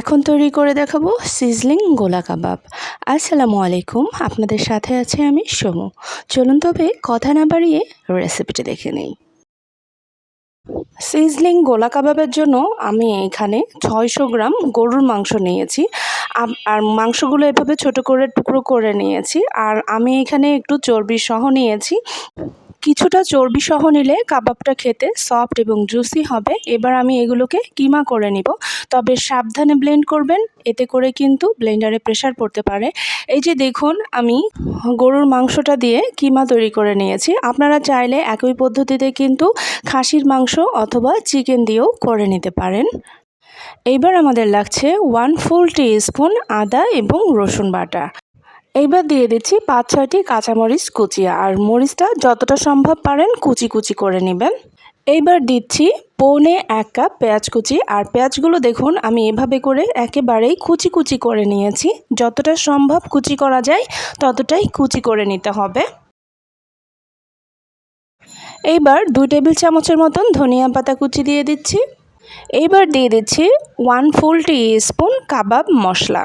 এখন তৈরি করে দেখাবো সিজলিং গোলা কাবাব। আসসালামু আলাইকুম, আপনাদের সাথে আছে আমি সমু। চলুন তবে কথা না বাড়িয়ে রেসিপিটি দেখে নিই। সিজলিং গোলা কাবাবের জন্য আমি এখানে ছয়শো গ্রাম গরুর মাংস নিয়েছি। আর মাংসগুলো এভাবে ছোট করে টুকরো করে নিয়েছি। আর আমি এখানে একটু চর্বি সহ নিয়েছি। কিছুটা চর্বি সহ নিলে কাবাবটা খেতে সফট এবং জুসি হবে। এবার আমি এগুলোকে কিমা করে নিব। তবে সাবধানে ব্লেন্ড করবেন, এতে করে কিন্তু ব্লেন্ডারে প্রেশার পড়তে পারে। এই যে দেখুন, আমি গরুর মাংসটা দিয়ে কিমা তৈরি করে নিয়েছি। আপনারা চাইলে একই পদ্ধতিতে কিন্তু খাসির মাংস অথবা চিকেন দিয়েও করে নিতে পারেন। এইবার আমাদের লাগছে ওয়ান ফুল টি স্পুন আদা এবং রসুন বাটা। এইবার দিয়ে দিচ্ছি পাঁচ, ছয়টি কাঁচামরিচ কুচিয়া। আর মরিচটা যতটা সম্ভব পারেন কুচি কুচি করে নেবেন। এইবার দিচ্ছি পৌনে এক কাপ পেঁয়াজ কুচি। আর পেঁয়াজগুলো দেখুন, আমি এভাবে করে একেবারেই কুচি কুচি করে নিয়েছি। যতটা সম্ভব কুচি করা যায়, ততটাই কুচি করে নিতে হবে। এইবার দুই টেবিল চামচের মতন ধনিয়া পাতা কুচি দিয়ে দিচ্ছি। এইবার দিয়ে দিচ্ছি ওয়ান ফুল টি স্পুন কাবাব মশলা।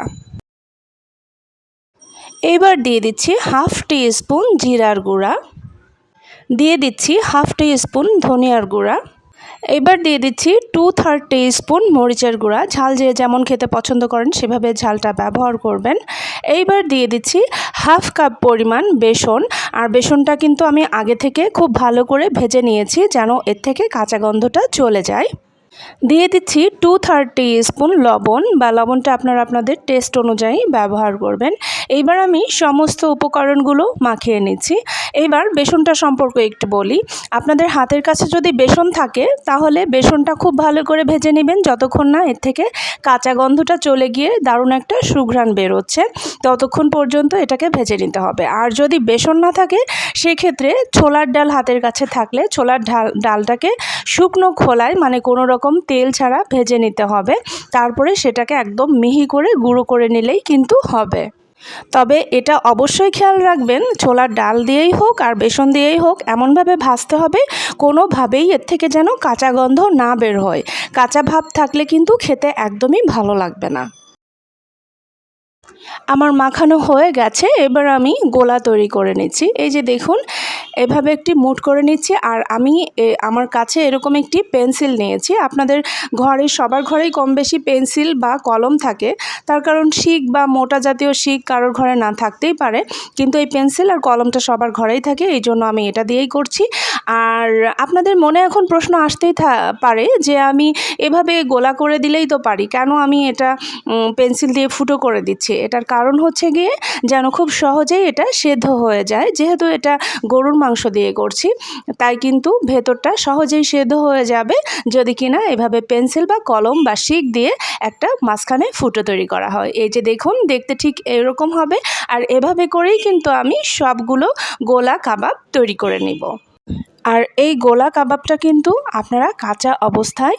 এবার দিয়ে দিচ্ছি হাফ টি স্পুন জিরার গুঁড়া। দিয়ে দিচ্ছি হাফ টি স্পুন ধনিয়ার গুঁড়া। এবার দিয়ে দিচ্ছি টু থার্ড টি স্পুন মরিচের গুঁড়া। ঝাল যে যেমন খেতে পছন্দ করেন সেভাবে ঝালটা ব্যবহার করবেন। এইবার দিয়ে দিচ্ছি হাফ কাপ পরিমাণ বেসন। আর বেসনটা কিন্তু আমি আগে থেকে খুব ভালো করে ভেজে নিয়েছি যেন এর থেকে কাঁচা গন্ধটা চলে যায়। দিয়ে দিচ্ছি টু থার্টি স্পুন লবণ বা লবণটা আপনারা আপনাদের টেস্ট অনুযায়ী ব্যবহার করবেন। এইবার আমি সমস্ত উপকরণগুলো মাখিয়ে নিচ্ছি। এইবার বেসনটা সম্পর্কে একটু বলি। আপনাদের হাতের কাছে যদি বেসন থাকে, তাহলে বেসনটা খুব ভালো করে ভেজে নেবেন। যতক্ষণ না এর থেকে কাঁচা গন্ধটা চলে গিয়ে দারুণ একটা সুঘ্রাণ বেরোচ্ছে, ততক্ষণ পর্যন্ত এটাকে ভেজে নিতে হবে। আর যদি বেসন না থাকে, সেক্ষেত্রে ছোলার ডাল হাতের কাছে থাকলে ছোলার ডাল ডালটাকে শুকনো খোলায় মানে কোনো রকম তেল ছাড়া ভেজে নিতে হবে। তারপরে সেটাকে একদম মিহি করে গুঁড়ো করে নিলেই কিন্তু হবে। তবে এটা অবশ্যই খেয়াল রাখবেন, ছোলার ডাল দিয়েই হোক আর বেসন দিয়েই হোক, এমনভাবে ভাজতে হবে, কোনোভাবেই এর থেকে যেন কাঁচা গন্ধ না বের হয়। কাঁচা ভাব থাকলে কিন্তু খেতে একদমই ভালো লাগবে না। আমার মাখানো হয়ে গেছে, এবার আমি গোলা তৈরি করে নিচ্ছি। এই যে দেখুন এভাবে একটি মুট করে নিচ্ছি। আর আমি আমার কাছে এরকম একটি পেন্সিল নিয়েছি। আপনাদের ঘরে, সবার ঘরেই কম বেশি পেন্সিল বা কলম থাকে। তার কারণ শিক বা মোটা জাতীয় শিক কারোর ঘরে না থাকতেই পারে। কিন্তু এই পেন্সিল আর কলমটা সবার ঘরেই থাকে, এই জন্য আমি এটা দিয়েই করছি। আর আপনাদের মনে এখন প্রশ্ন আসতেই পারে যে আমি এভাবে গোলা করে দিলেই তো পারি। কেন আমি এটা পেন্সিল দিয়ে ফুটো করে দিচ্ছি? এটার কারণ হচ্ছে গিয়ে যেন খুব সহজেই এটা সেদ্ধ হয়ে যায়। যেহেতু এটা গরুর মাংস দিয়ে করছি। তাই কিন্তু ভেতরটা সহজেই সেদ্ধ হয়ে যাবে যদি কিনা এভাবে পেন্সিল বা কলম বা শিক দিয়ে একটা মাঝখানে ফুটো তৈরি করা হয়। এই যে দেখুন, দেখতে ঠিক এরকম হবে। আর এভাবে করেই কিন্তু আমি সবগুলো গোলা কাবাব তৈরি করে নিব। আর এই গোলা কাবাবটা কিন্তু আপনারা কাঁচা অবস্থায়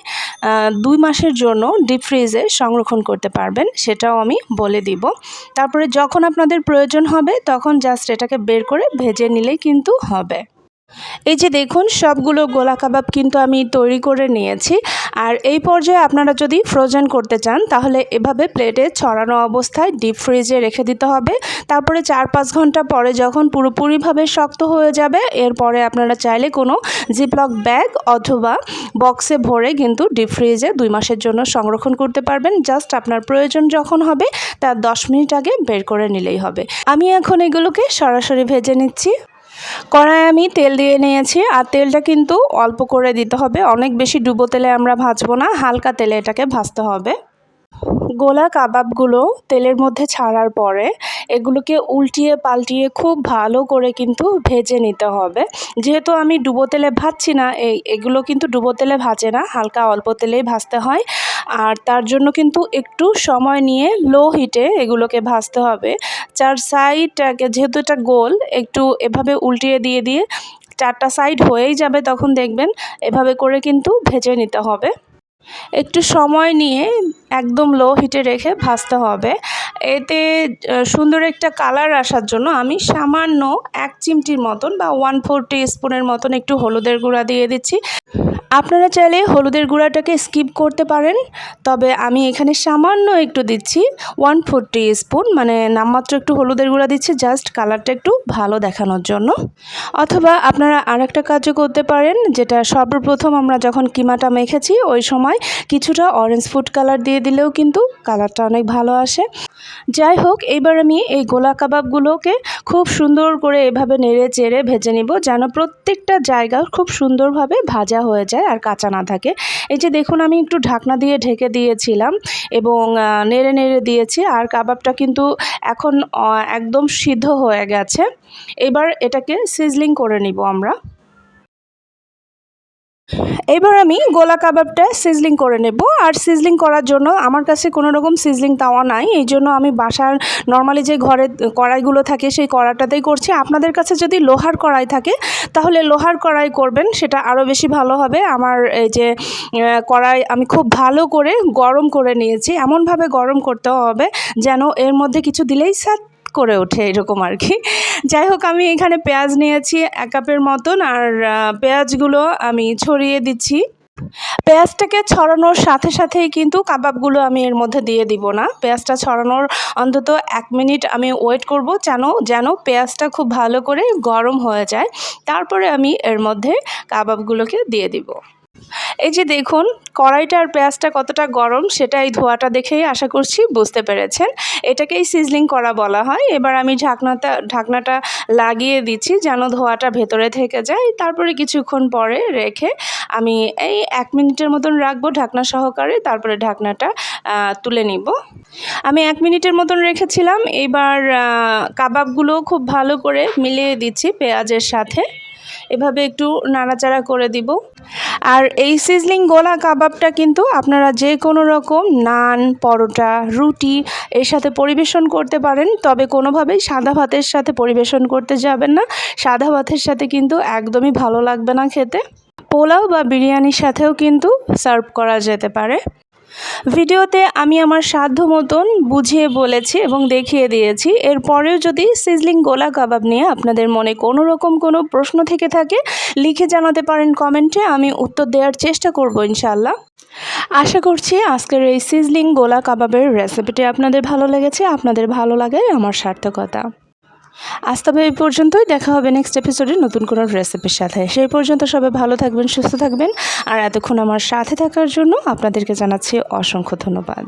দুই মাসের জন্য ডিপ ফ্রিজে সংরক্ষণ করতে পারবেন, সেটাও আমি বলে দিব। তারপরে যখন আপনাদের প্রয়োজন হবে, তখন জাস্ট এটাকে বের করে ভেজে নিলেই কিন্তু হবে। এই যে দেখুন, সবগুলো গোলা কাবাব কিন্তু আমি তৈরি করে নিয়েছি। আর এই পর্যায়ে আপনারা যদি ফ্রোজেন করতে চান, তাহলে এভাবে প্লেটে ছড়ানো অবস্থায় ডিপ ফ্রিজে রেখে দিতে হবে। তারপরে চার পাঁচ ঘণ্টা পরে যখন পুরোপুরিভাবে শক্ত হয়ে যাবে, এরপরে আপনারা চাইলে কোনো জিপলক ব্যাগ অথবা বক্সে ভরে কিন্তু ডিপ ফ্রিজে দুই মাসের জন্য সংরক্ষণ করতে পারবেন। জাস্ট আপনার প্রয়োজন যখন হবে, তার দশ মিনিট আগে বের করে নিলেই হবে। আমি এখন এগুলোকে সরাসরি ভেজে নিচ্ছি। কড়াই আমি তেল দিয়ে নিয়েছি, আর তেলটা কিন্তু অল্প করে দিতে হবে। অনেক বেশি ডুবো তেলে আমরা ভাজবো না, হালকা তেলে এটাকে ভাজতে হবে। গোলা কাবাবগুলো তেলের মধ্যে ছাড়ার পরে এগুলোকে উল্টিয়ে পাল্টিয়ে খুব ভালো করে কিন্তু ভেজে নিতে হবে। যেহেতু আমি ডুবো তেলে ভাজছি না, এই এগুলো কিন্তু ডুবো তেলে ভাজে না, হালকা অল্প তেলেই ভাজতে হয়। আর তার জন্য কিন্তু একটু সময় নিয়ে লো হিটে এগুলোকে ভাজতে হবে। চার সাইডটাকে যেহেতু এটা গোল, একটু এভাবে উল্টিয়ে দিয়ে দিয়ে চারটা সাইড হয়েই যাবে তখন দেখবেন এভাবে করে কিন্তু ভেজে নিতে হবে। একটু সময় নিয়ে একদম লো হিটে রেখে ভাজতে হবে। এতে সুন্দর একটা কালার আসার জন্য আমি সামান্য এক চিমটির মতন বা ওয়ান ফোর টি স্পুনের মতন একটু হলুদের গুঁড়া দিয়ে দিচ্ছি। আপনারা চাইলে হলুদের গুঁড়াটাকে স্কিপ করতে পারেন, তবে আমি এখানে সামান্য একটু দিচ্ছি ওয়ান ফোর টি স্পুন মানে নামমাত্র একটু হলুদের গুঁড়া দিচ্ছি, জাস্ট কালারটা একটু ভালো দেখানোর জন্য। অথবা আপনারা আর একটা কাজও করতে পারেন, যেটা সর্বপ্রথম আমরা যখন কিমাটা মেখেছি, ওই সময় কিছুটা অরেঞ্জ ফুড কালার দিয়ে দিলেও কিন্তু কালারটা অনেক ভালো আসে। যাই হোক, এবার আমি এই গোলা কাবাবগুলোকে খুব সুন্দর করে এভাবে নেড়ে চেড়ে ভেজে নিব, যেন প্রত্যেকটা জায়গা খুব সুন্দরভাবে ভাজা হয়ে যায়। আর কাঁচা না থাকে। এই যে দেখুন, আমি একটু ঢাকনা দিয়ে ঢেকে দিয়েছিলাম এবং নেড়ে নেড়ে দিয়েছি আর কাবাবটা কিন্তু এখন একদম সিদ্ধ হয়ে গেছে। এবার এটাকে সিজলিং করে নিব আমরা। এবার আমি গোলা কাবাবটা সিজলিং করে নেব। আর সিজলিং করার জন্য আমার কাছে কোনো রকম সিজলিং তাওয়া নাই। এই জন্য আমি বাসার নর্মালি যে ঘরে কড়াইগুলো থাকে সেই কড়াটাতেই করছি। আপনাদের কাছে যদি লোহার কড়াই থাকে, তাহলে লোহার কড়াই করবেন, সেটা আরও বেশি ভালো হবে। আমার এই যে কড়াই আমি খুব ভালো করে গরম করে নিয়েছি। এমনভাবে গরম করতে হবে যেন এর মধ্যে কিছু দিলেই স্যাট করে ওঠে এরকম আর কি। যাই হোক, আমি এখানে পেঁয়াজ নিয়েছি এক কাপের মতন আর পেঁয়াজগুলো আমি ছড়িয়ে দিচ্ছি। পেঁয়াজটাকে ছড়ানোর সাথে সাথেই কিন্তু কাবাবগুলো আমি এর মধ্যে দিয়ে দিব না। পেঁয়াজটা ছড়ানোর অন্তত এক মিনিট আমি ওয়েট করব যেন যেন পেঁয়াজটা খুব ভালো করে গরম হয়ে যায়। তারপরে আমি এর মধ্যে কাবাবগুলোকে দিয়ে দিব। এই যে দেখুন, কড়াইটা আর পেঁয়াজটা কতটা গরম সেটা এই ধোয়াটা দেখেই আশা করছি বুঝতে পেরেছেন। এটাকেই সিজলিং করা বলা হয়। এবার আমি ঢাকনাটা ঢাকনাটা লাগিয়ে দিচ্ছি যেন ধোয়াটা ভেতরে থেকে যায়। তারপরে কিছুক্ষণ পরে রেখে আমি এই এক মিনিটের মতন রাখব ঢাকনা সহকারে। তারপরে ঢাকনাটা তুলে নিব। আমি এক মিনিটের মতন রেখেছিলাম। এবার কাবাবগুলো খুব ভালো করে মিলিয়ে দিচ্ছি পেঁয়াজের সাথে। এভাবে একটু নাড়াচাড়া করে দিব। আর এই সিজলিং গোলা কাবাবটা কিন্তু আপনারা যে কোনো রকম নান, পরোটা, রুটি এর সাথে পরিবেশন করতে পারেন, তবে কোনোভাবেই সাদা ভাতের সাথে পরিবেশন করতে যাবেন না। সাদা ভাতের সাথে কিন্তু একদমই ভালো লাগবে না খেতে। পোলাও বা বিরিয়ানির সাথেও কিন্তু সার্ভ করা যেতে পারে। ভিডিওতে আমি আমার সাধ্য মতন বুঝিয়ে বলেছি এবং দেখিয়ে দিয়েছি। এরপরেও যদি সিজলিং গোলা কাবাব নিয়ে আপনাদের মনে কোনো রকম কোনো প্রশ্ন থেকে থাকে, লিখে জানাতে পারেন কমেন্টে, আমি উত্তর দেওয়ার চেষ্টা করব ইনশাল্লাহ আশা করছি আজকের এই সিজলিং গোলা কাবাবের রেসিপিটি আপনাদের ভালো লেগেছে, আপনাদের ভালো লাগে আমার সার্থকতা। আজ তবে এই পর্যন্তই। দেখা হবে নেক্সট এপিসোডে নতুন কোনো রেসিপির সাথে। সেই পর্যন্ত সবাই ভালো থাকবেন, সুস্থ থাকবেন। আর এতক্ষণ আমার সাথে থাকার জন্য আপনাদেরকে জানাচ্ছি অসংখ্য ধন্যবাদ।